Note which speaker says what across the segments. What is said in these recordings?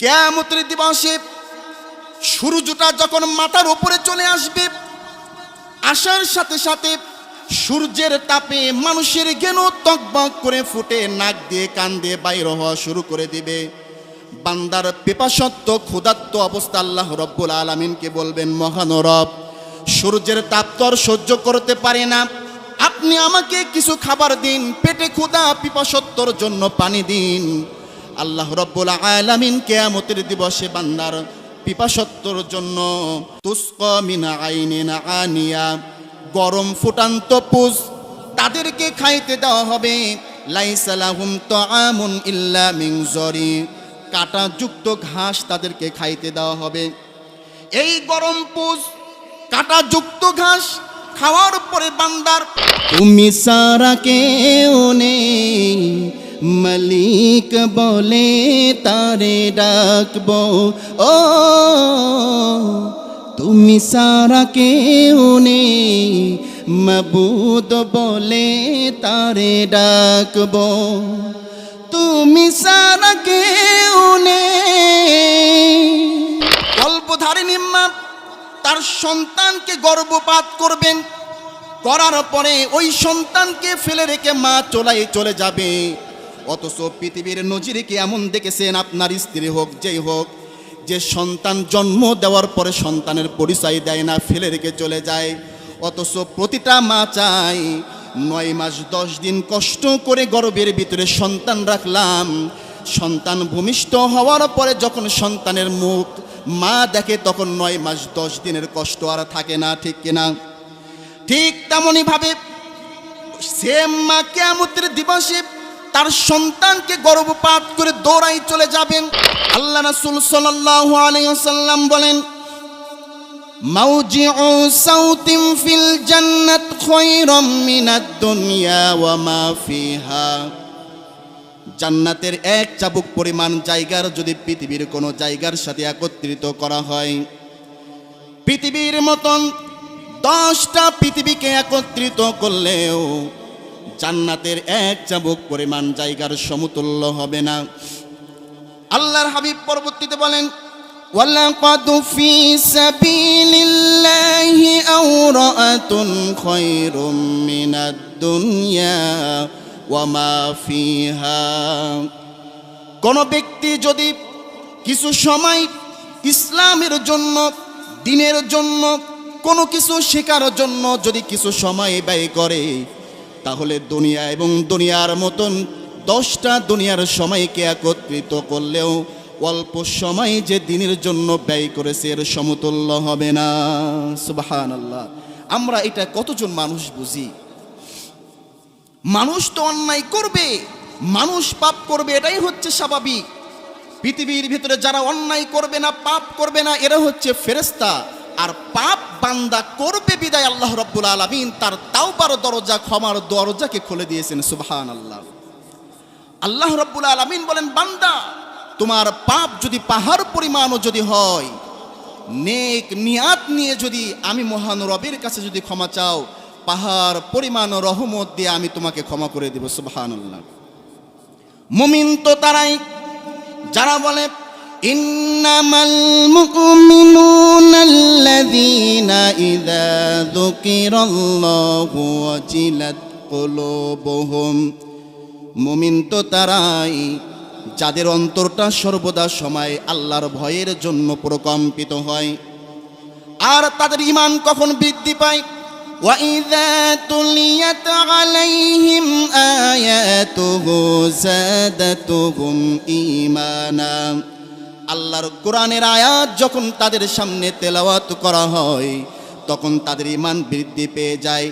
Speaker 1: কেয়ামতের দিবসে সূর্যটা যখন মাথার উপরে চলে আসবে, আসার সাথে সাথে সূর্যের তাপে মানুষের জ্ঞান তকবক করে ফুটে, নাক দিয়ে কান দিয়ে বাইর হওয়া শুরু করে দিবে। বান্দার পেপাসত্ব ক্ষুধাত্ম অবস্থা আল্লাহ রব্বুল আলমিনকে বলবেন মহানরব সূর্যের তাপ সহ্য করতে পারে না। আপনি আমাকে কিছু খাবার দিন, পেটে ক্ষুধা, পিপাসত্বর জন্য পানি দিন। আল্লাহ রব্বুল আলামিন কেয়ামতের দিবসে বান্দার পিপাসত্বর জন্য তুস্ক মিনা আইনিনা আনিয়া, গরম ফুটান্ত পুজ তাদেরকে খাইতে দেওয়া হবে। লাইসালাহুম তাআমুন ইল্লা মিন জরি কাঁটাযুক্ত ঘাস তাদেরকে খাইতে দেওয়া হবে। এই গরম পুজ কাঁটাযুক্ত ঘাস খাওয়ার পরে বান্দার, তুমি সারা কেউ নেই। মালিক বলে তারে ডাকব। ও, তুমি সারা কেউ নেই। মবুদ বলে তারে ডাকব। তুমি সারা কেউ নেই। গল্পধারিণী মা তার সন্তানকে গর্ভপাত করবেন। করার পরে ওই সন্তানকে ফেলে রেখে মা চলাই চলে যাবে। অথচ পৃথিবীর নজিরকে এমন দেখেছেন, আপনার স্ত্রী হোক, যেই হোক, যে সন্তান জন্ম দেওয়ার পরে সন্তানের পরিচয় দেয় না, ফেলে রেখে চলে যায়। অথচ প্রতিটা মা চায় নয় মাস, দশ দিন কষ্ট করে গর্ভের ভিতরে সন্তান রাখলাম। সন্তান ভূমিষ্ঠ হওয়ার পরে যখন সন্তানের মুখ মা দেখে, তখন নয় মাস, দশ দিনের কষ্ট আর থাকে না, ঠিক কিনা? ঠিক তেমনই ভাবে সেম মা কেয়ামতের দিবসে তার সন্তানকে গর্ভপাত করে দৌড়াই চলে যাবেন। আল্লাহ রাসূল সাল্লাল্লাহু আলাইহি ওয়াসাল্লাম বলেন সাউতিন ফিল জান্নাত দুনিয়া জান্নাতের এক চাবুক পরিমাণ জায়গার যদি পৃথিবীর কোনো জায়গার সাথে একত্রিত করা হয়, পৃথিবীর মতন দশটা পৃথিবীকে একত্রিত করলেও জান্নাতের এক চাবুক পরিমাণ জায়গার সমতুল্য হবে না। আল্লাহর হাবিব পরবর্তীতে বলেন, ওয়ালাকাদ ফি সাবিলিল্লাহি আওরাতুন খায়রুম মিনাদ দুনিয়া ওয়া মা ফিহা। কোন ব্যক্তি যদি কিছু সময় ইসলামের জন্য, দিনের জন্য কোনো কিছু শেখার জন্য যদি কিছু সময় ব্যয় করে তাহলে দুনিয়া এবং দুনিয়ার মতন দশটা দুনিয়ার সময়কে একত্রিত করলেও অল্প সময় যে দিনের জন্য ব্যয় করেছে এর সমতুল্য হবে না। সুবাহান আল্লাহ আমরা এটা কতজন মানুষ বুঝি? মানুষ তো অন্যায় করবে, মানুষ পাপ করবে, এটাই হচ্ছে স্বাভাবিক। পৃথিবীর ভিতরে যারা অন্যায় করবে না, পাপ করবে না, এরা হচ্ছে ফেরেস্তা আর পাপ বান্দা করবে বিদায় আল্লাহ রব্বুল আলমিন, তার তাওবার দরজা, ক্ষমার দরজাকে খুলে দিয়েছেন সুবহান আল্লাহ আল্লাহ রব্বুল আলমিন বলেন, বান্দা, তোমার পাপ যদি পাহাড় পরিমাণও যদি হয়, নেক নিয়াত নিয়ে যদি আমি মহান রবের কাছে যদি ক্ষমা চাও, পাহাড় পরিমাণ রহমত দিয়ে আমি তোমাকে ক্ষমা করে দেব সুবহান আল্লাহ মুমিন তো তারাই, যারা বলে ইন্নামাল মুমিনুনাল্লাযীনা ইযা যুকিরাল্লাহু ওয়াজিলাত কুলুবুহুম মুমিন তো তারাই যাদের অন্তরটা সর্বদা সময় আল্লাহর ভয়ের জন্য প্রকম্পিত হয় আর তাদের ইমান কখন বৃদ্ধি পায় وإذا تليت عليهم آياته زادتهم إيمانا আল্লাহর কোরআনের আয়াত যখন তাদের সামনে তেলাওয়াত করা হয়, তখন তাদের ইমান বৃদ্ধি পেয়ে যায়।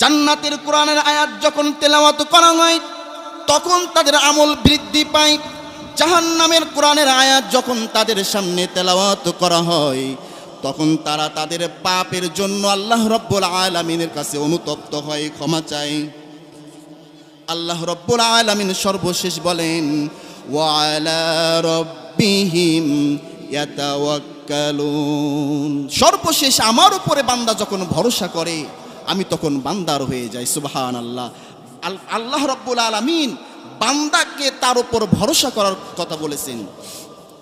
Speaker 1: জান্নাতের কোরআনের আয়াত যখন তেলাওয়াত করা হয়, তখন তাদের আমল বৃদ্ধি পায়। জাহান্নামের কোরআনের আয়াত যখন তাদের সামনে তেলাওয়াত করা হয়, তখন তারা তাদের পাপের জন্য আল্লাহ রব্বুল আলমিনের কাছে অনুতপ্ত হয়, ক্ষমা চায়। আল্লাহ রব্বুল আলমিন সর্বশেষ বলেন ওয়ালা রব্বিহিম ইয়াতাওয়াক্কালুন। সর্বশেষ আমার উপরে বান্দা যখন ভরসা করে, আমি তখন বান্দার হয়ে যাই সুবহান আল্লাহ আল- আল্লাহ রব্বুল আলমিন বান্দাকে তার উপর ভরসা করার কথা বলেছেন।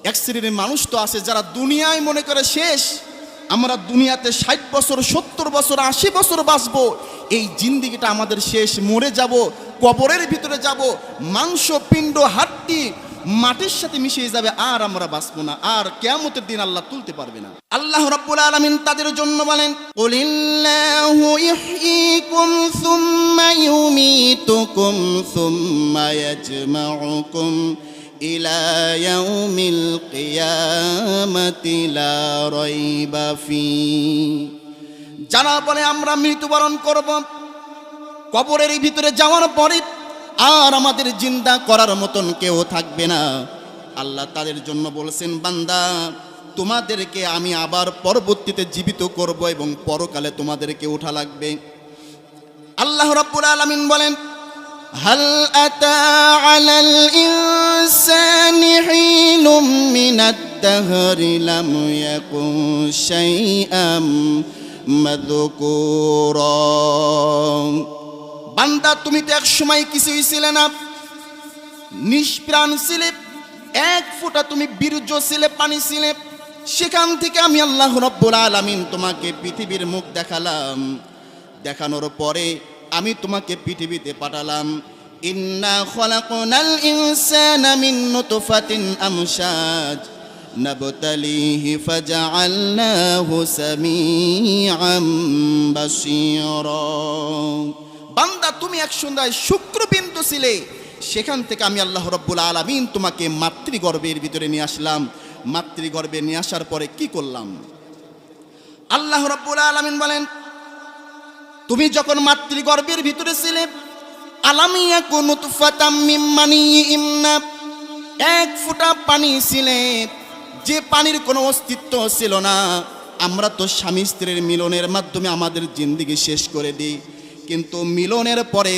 Speaker 1: এক শ্রেণির মানুষ তো আছে, যারা দুনিয়ায় মনে করে শেষ, আমরা দুনিয়াতে ষাট বছর, সত্তর বছর, আশি বছর বাঁচবো, এই জিন্দিগিটা আমাদের শেষ। মরে যাব, কবরের ভিতরে যাব, মাংস, পিণ্ড, হাড্ডি মাটির সাথে মিশিয়ে যাবে আর আমরা বাঁচবো না। আর কেয়ামতের দিন আল্লাহ তুলতে পারবে না। আল্লাহ রাব্বুল আলামিন তাদের জন্য বলেন কুলিল্লাহু ইহয়িকুম সুম্মা ইউমিতুকুম সুম্মা ইয়াজমাউকুম ইলা ইয়াউমিল কিয়ামাতি লা রাইবা ফি। যারা বলে আমরা মৃত্যুবরণ করব কবরের ভিতরে যাওয়ার পরে আর আমাদের জিন্দা করার মতন কেউ থাকবে না আল্লাহ তাদের জন্য বলছেন বান্দা তোমাদেরকে আমি আবার পরবর্তীতে জীবিত করব এবং পরকালে তোমাদেরকে ওঠা লাগবে আল্লাহ রাব্বুল আলামিন বলেন هل أتى على الإنسان حين من الدهر لم يكن شيئا مذكورا বান্দা, তুমি তো এক সময় কিছুই ছিলে না। নিষ্প্রাণ ছিলে এক ফোঁটা তুমি বীর্য ছিলে পানি ছিলে সেখান থেকে আমি আল্লাহ রব্বুল আলামিন তোমাকে পৃথিবীর মুখ দেখালাম। দেখানোর পরে আমি তোমাকে পৃথিবীতে পাঠালাম। ইন্না খলাকনাল ইনসানা মিন নুতফাতিন আমশাজ। নাবতালিহি ফাজআলনাহু সামিআম বাসীরা। বান্দা, তুমি এক সন্ধ্যায় শুক্রবিন্দু ছিলে। সেখান থেকে আমি আল্লাহ রব্বুল আলামিন তোমাকে মাতৃগর্ভের ভিতরে নিয়ে আসলাম। মাতৃগর্ভে নিয়ে আসার পরে কি করলাম? আল্লাহ রব্বুল আলামিন বলেন, তুমি যখন মাতৃগর্ভের ভিতরে ছিলে আলামিয়া এক ফোঁটা পানি ছিলে। যে পানির কোনো অস্তিত্ব ছিল না। আমরা তো স্বামী স্ত্রীর মিলনের মাধ্যমে আমাদের জিন্দিগি শেষ করে দিই। কিন্তু মিলনের পরে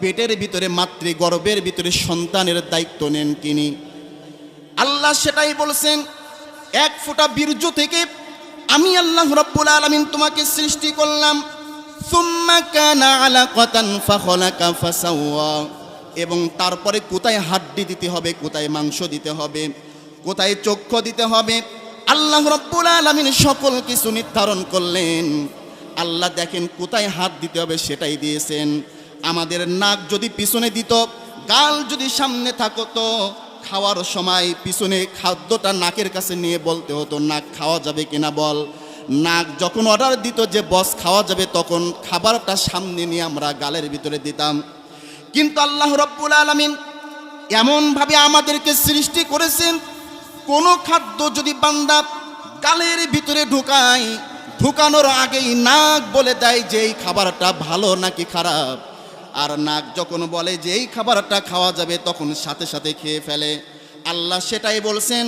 Speaker 1: পেটের ভিতরে মাতৃ গর্বের ভিতরে সন্তানের দায়িত্ব নেন তিনি। আল্লাহ সেটাই বলছেন, এক ফোঁটা বীর্য থেকে আমি আল্লাহ রব্বুল আলামিন তোমাকে সৃষ্টি করলাম। এবং তারপরে কোথায় হাড্ডি দিতে হবে, কোথায় মাংস দিতে হবে, কোথায় চক্ষু দিতে হবে, আল্লাহ রব্বুল আলামিন সকল কিছু নির্ধারণ করলেন। আল্লাহ দেখেন কোথায় হাত দিতে হবে সেটাই দিয়েছেন। আমাদের নাক যদি পিছনে দিত, গাল যদি সামনে থাকতো, খাওয়ার সময় পিছনে খাদ্যটা নাকের কাছে নিয়ে বলতে হতো, নাক খাওয়া যাবে কিনা বল? নাক যখন অর্ডার দিত যে, বস, খাওয়া যাবে, তখন খাবারটা সামনে নিয়ে আমরা গালের ভিতরে দিতাম। কিন্তু আল্লাহ রব্বুল আলমিন এমনভাবে আমাদেরকে সৃষ্টি করেছেন, কোনো খাদ্য যদি বান্দা গালের ভিতরে ঢুকায় ঢুকানোর আগেই নাক বলে দেয় যে এই খাবারটা ভালো নাকি খারাপ? আর নাক যখন বলে যে এই খাবারটা খাওয়া যাবে, তখন সাথে সাথে খেয়ে ফেলে। আল্লাহ সেটাই বলছেন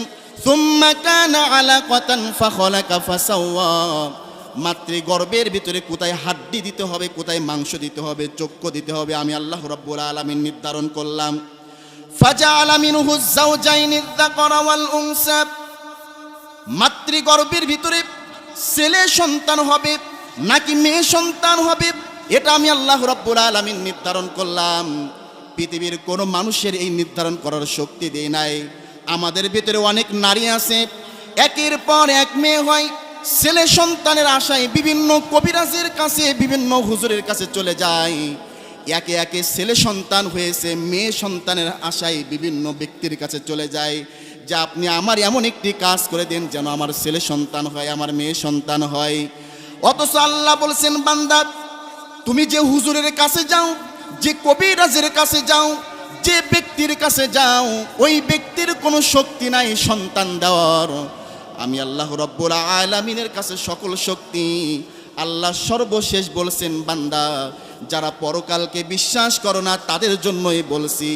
Speaker 1: ফাসাওয়া। মাতৃগর্ভের ভিতরে কোথায় হাড্ডি দিতে হবে, কোথায় মাংস দিতে হবে, চক্ষু দিতে হবে, আমি আল্লাহ রব্বুল আলামিন নির্ধারণ করলাম। ওয়াল উনসা। মাতৃগর্ভের ভিতরে ছেলে সন্তান হবে নাকি মেয়ে সন্তান হবে, এটা আমি আল্লাহ রব্বুল আলামিন নির্ধারণ করলাম। পৃথিবীর কোনো মানুষের এই নির্ধারণ করার শক্তি দেয় নাই। আমাদের ভিতরে অনেক নারী আছে, একের পর এক মেয়ে হয়, ছেলে সন্তানের আশায় বিভিন্ন কবিরাজের কাছে, বিভিন্ন হুজুরের কাছে চলে যায়। একে একে ছেলে সন্তান হয়েছে, মেয়ে সন্তানের আশায় বিভিন্ন ব্যক্তির কাছে চলে যায়। যে আপনি আমার এমন একটি কাজ করে দেন যেন আমার ছেলে সন্তান হয়, আমার মেয়ে সন্তান হয়। অথচ আল্লাহ বলছেন, বান্দা, তুমি যে হুজুরের কাছে যাও, যে কবিরাজের কাছে যাও, যে ব্যক্তির কাছে যাও, ওই ব্যক্তির কোনো শক্তি নাই সন্তান দেওয়ার। আমি আল্লাহ রব্বুল আলামিনের কাছে সকল শক্তি। আল্লাহ সর্বশেষ বলছেন, বান্দা যারা পরকালকে বিশ্বাস করো না, তাদের জন্যই বলছি,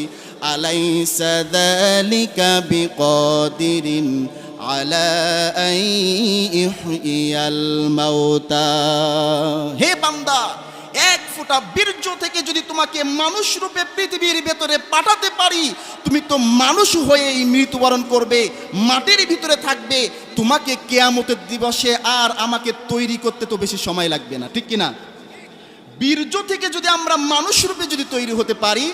Speaker 1: আলাইসা যালিকা বিকাদিরিন হে বান্দা, এক ফোঁটা বীর্য থেকে যদি তোমাকে মানুষ রূপে পৃথিবীর ভেতরে পাঠাতে পারি, তুমি তো মানুষ হয়েই মৃত্যুবরণ করবে, মাটির ভিতরে থাকবে, তোমাকে কেয়ামতের দিবসে আর আমাকে তৈরি করতে তো বেশি সময় লাগবে না, ঠিক কিনা? বীর্য থেকে যদি আমরা মানুষ রূপে যদি তৈরি হতে পারি,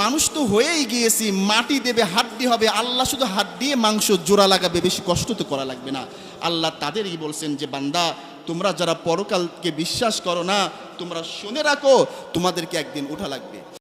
Speaker 1: মানুষ তো হয়েই গিয়েছি, মাটি দেবে, হাড্ডি হবে, আল্লাহ শুধু হাত দিয়ে মাংস জোড়া লাগাবে, বেশি কষ্ট তো করা লাগবে না। আল্লাহ তাদেরই বলছেন যে, বান্দা, তোমরা যারা পরকালকে বিশ্বাস করো না, তোমরা শুনে রাখো, তোমাদেরকে একদিন ওঠা লাগবে।